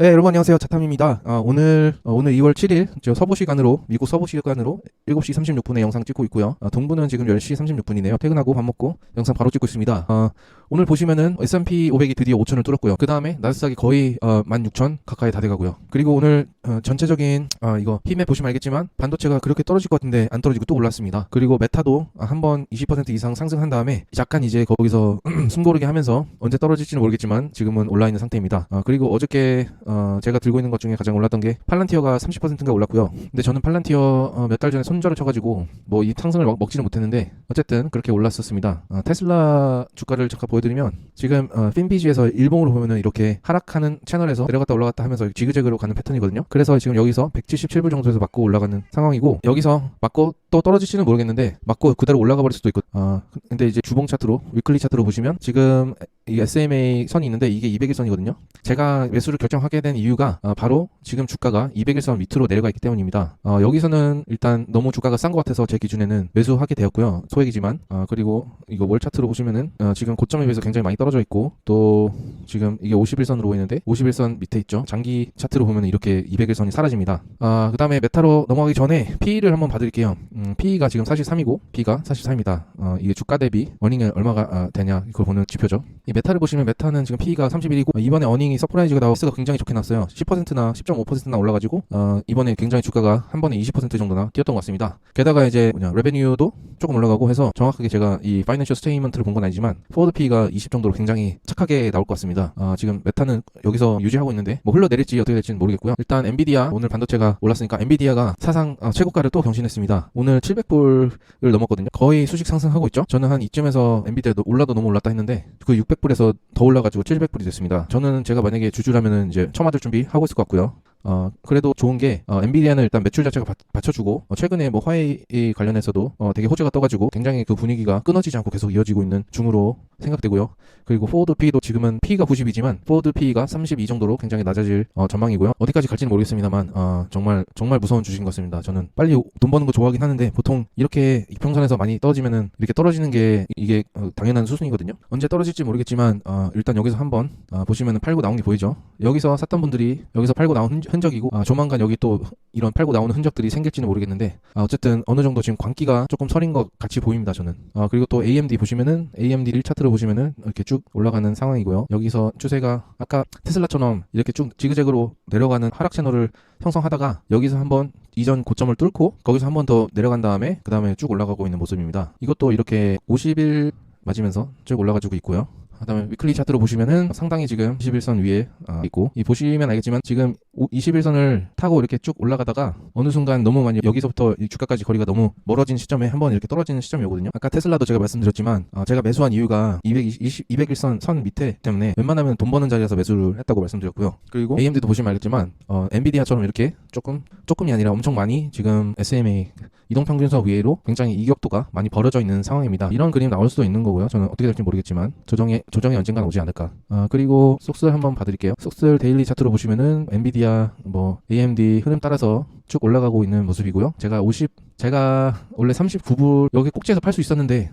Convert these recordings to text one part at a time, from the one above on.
네, 여러분 안녕하세요. 자탐입니다. 아, 오늘 어, 오늘 2월 7일 저 서부 시간으로 미국 서부 시간으로 7시 36분에 영상 찍고 있고요. 아, 동부는 지금 10시 36분이네요. 퇴근하고 밥 먹고 영상 바로 찍고 있습니다. 아, 오늘 보시면은 S&P 500이 드디어 5천을 뚫었고요. 그 다음에 나스닥이 거의 어, 16,000 가까이 다 돼가고요. 그리고 오늘 어, 전체적인 아, 이거 힘에 보시면 알겠지만 반도체가 그렇게 떨어질 것 같은데 안 떨어지고 또 올랐습니다. 그리고 메타도 아, 한번 20% 이상 상승한 다음에 약간 이제 거기서 숨고르게 하면서 언제 떨어질지는 모르겠지만 지금은 올라 있는 상태입니다. 아, 그리고 어저께 어, 제가 들고 있는 것 중에 가장 올랐던 게 팔란티어가 30%인가 올랐고요. 근데 저는 팔란티어 어, 몇달 전에 손절을 쳐가지고 뭐 이 상승을 먹, 먹지는 못했는데 어쨌든 그렇게 올랐었습니다. 아, 테슬라 주가를 잠깐 보여드리면 지금 어, 핀비지에서 일봉으로 보면은 이렇게 하락하는 채널에서 내려갔다 올라갔다 하면서 지그재그로 가는 패턴이거든요. 그래서 지금 여기서 177불 정도에서 맞고 올라가는 상황이고 여기서 맞고 또 떨어질지는 모르겠는데 맞고 그대로 올라가 버릴 수도 있고 아 근데 이제 주봉 차트로 위클리 차트로 보시면 지금 이 SMA 선이 있는데 이게 200일 선이거든요. 제가 매수를 결정하게 된 이유가 아, 바로 지금 주가가 200일 선 밑으로 내려가 있기 때문입니다. 어, 여기서는 일단 너무 주가가 싼 것 같아서 제 기준에는 매수하게 되었고요. 소 액이지만 아, 그리고 이거 월 차트로 보시면은 어, 지금 고점에 비해서 굉장히 많이 떨어져 있고 또 지금 이게 51선으로 보이는데 51선 밑에 있죠. 장기 차트로 보면 이렇게 200일선이 사라집니다. 아, 그 다음에 메타로 넘어가기 전에 P를 한번 봐드릴게요. 음, P가 지금 43이고 B가 43입니다. 어, 이게 주가 대비 어닝이 얼마가 아, 되냐 이걸 보는 지표죠. 이 메타를 보시면 메타는 지금 P가 31이고 이번에 어닝이 서프라이즈가 나왔스가 굉장히 좋게 났어요. 10%나 10.5%나 올라가지고 어, 이번에 굉장히 주가가 한 번에 20% 정도나 뛰었던 것 같습니다. 게다가 이제 뭐냐 레베뉴도 조금 올라가고 해서 정확하게 제가 이 파이낸셜 스테이먼트를 본 건 아니지만 포워드 P가 20 정도로 굉장히 착하게 나올 것 같습니다. 아, 지금 메타는 여기서 유지하고 있는데 뭐 흘러내릴지 어떻게 될지는 모르겠고요. 일단 엔비디아 오늘 반도체가 올랐으니까 엔비디아가 사상 어, 최고가를 또 경신했습니다. 오늘 700불을 넘었거든요. 거의 수직 상승하고 있죠. 저는 한 이쯤에서 엔비디아 올라도 너무 올랐다 했는데 그 600 불에서 더 올라가지고 700불이 됐습니다. 저는 제가 만약에 주주라면은 이제 처맞을 준비 하고 있을 것 같고요. 어, 그래도 좋은 게, 어, 엔비디아는 일단 매출 자체가 받, 받쳐주고, 어, 최근에 뭐 화웨이 관련해서도, 어, 되게 호재가 떠가지고, 굉장히 그 분위기가 끊어지지 않고 계속 이어지고 있는 중으로 생각되고요. 그리고 포워드 P도 지금은 P가 90이지만, 포워드 P가 32 정도로 굉장히 낮아질, 어, 전망이고요. 어디까지 갈지는 모르겠습니다만, 어, 정말, 정말 무서운 주식인 것 같습니다. 저는 빨리 돈 버는 거 좋아하긴 하는데, 보통 이렇게 이평선에서 많이 떨어지면은, 이렇게 떨어지는 게, 이게, 어, 당연한 수순이거든요. 언제 떨어질지 모르겠지만, 어, 일단 여기서 한번, 어, 보시면은 팔고 나온 게 보이죠? 여기서 샀던 분들이, 여기서 팔고 나온 흔- 흔적이고 아, 조만간 여기 또 이런 팔고 나오는 흔적들이 생길지는 모르겠는데 아, 어쨌든 어느 정도 지금 광기가 조금 서린 것 같이 보입니다 저는. 아, 그리고 또 AMD 보시면은 AMD 1차트로 보시면은 이렇게 쭉 올라가는 상황이고요. 여기서 추세가 아까 테슬라처럼 이렇게 쭉 지그재그로 내려가는 하락 채널을 형성하다가 여기서 한번 이전 고점을 뚫고 거기서 한번 더 내려간 다음에 그 다음에 쭉 올라가고 있는 모습입니다. 이것도 이렇게 50일 맞으면서 쭉 올라가지고 있고요 그다음에 위클리 차트로 보시면은 상당히 지금 21선 위에 아, 있고 이 보시면 알겠지만 지금 21선을 타고 이렇게 쭉 올라가다가 어느 순간 너무 많이 여기서부터 이 주가까지 거리가 너무 멀어진 시점에 한번 이렇게 떨어지는 시점이 오거든요. 아까 테슬라도 제가 말씀드렸지만 아, 제가 매수한 이유가 220, 201선 선 밑에 때문에 웬만하면 돈 버는 자리에서 매수를 했다고 말씀드렸고요. 그리고 AMD도 보시면 알겠지만 어, 엔비디아처럼 이렇게 조금 조금이 아니라 엄청 많이 지금 SMA 이동평균선 위로 굉장히 이격도가 많이 벌어져 있는 상황입니다. 이런 그림 나올 수도 있는 거고요. 저는 어떻게 될지 모르겠지만 조정이 조정이 언젠간 오지 않을까. 아, 그리고 속슬 한번 봐드릴게요. 속슬 데일리 차트로 보시면은 엔비디아 뭐 AMD 흐름 따라서 쭉 올라가고 있는 모습이고요. 제가 50 제가 원래 39불 여기 꼭지에서 팔 수 있었는데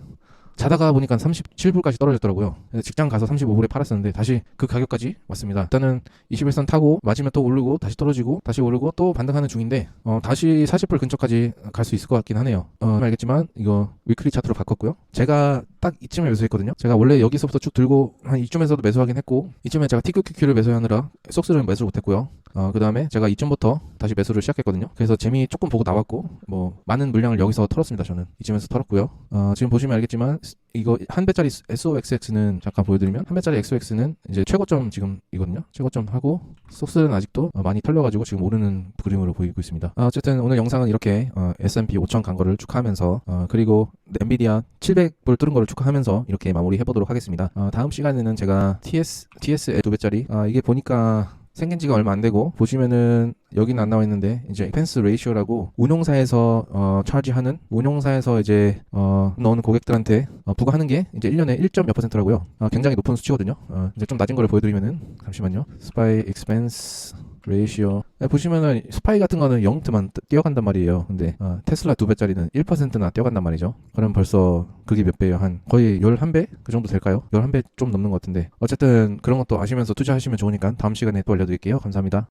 자다가 보니까 37불까지 떨어졌더라고요. 직장 가서 35불에 팔았었는데 다시 그 가격까지 왔습니다. 일단은 21선 타고 맞으면 또 오르고 다시 떨어지고 다시 오르고 또 반등하는 중인데 어, 다시 40불 근처까지 갈 수 있을 것 같긴 하네요. 어, 알겠지만 이거 위클리 차트로 바꿨고요. 제가 딱 이쯤에 매수했거든요. 제가 원래 여기서부터 쭉 들고 한 이쯤에서도 매수하긴 했고 이쯤에 제가 TQQQ를 매수하느라 속스를 매수를 못했고요. 어, 그 다음에 제가 이쯤부터 다시 매수를 시작했거든요. 그래서 재미 조금 보고 나왔고, 뭐, 많은 물량을 여기서 털었습니다, 저는. 이쯤에서 털었고요. 어, 지금 보시면 알겠지만, 이거 한 배짜리 SOXX는 잠깐 보여드리면, 한 배짜리 XOX는 이제 최고점 지금 이거든요. 최고점 하고, 소스는 아직도 어, 많이 털려가지고 지금 오르는 그림으로 보이고 있습니다. 아, 어쨌든 오늘 영상은 이렇게 어, S&P 5천 간 거를 축하하면서, 어, 그리고 엔비디아 700불 뚫은 거를 축하하면서 이렇게 마무리 해보도록 하겠습니다. 어, 다음 시간에는 제가 TS, TS의 두 배짜리, 아, 이게 보니까 생긴 지가 얼마 안 되고 보시면은 여기는 안 나와 있는데 이제 expense ratio라고 운용사에서 어 차지하는 운용사에서 이제 어 넣는 고객들한테 어, 부과하는 게 이제 1년에 1.몇 퍼센트라고요. 아, 굉장히 높은 수치거든요. 어, 이제 좀 낮은 거를 보여드리면은 잠시만요. SPY expense ratio 네, 보시면은 스파이 같은 거는 0트만 뛰어간단 말이에요. 근데 어, 테슬라 두 배짜리는 1%나 뛰어간단 말이죠. 그럼 벌써 그게 몇 배예요? 한 거의 11배? 그 정도 될까요? 11배 좀 넘는 것 같은데. 어쨌든 그런 것도 아시면서 투자하시면 좋으니까 다음 시간에 또 알려드릴게요. 감사합니다.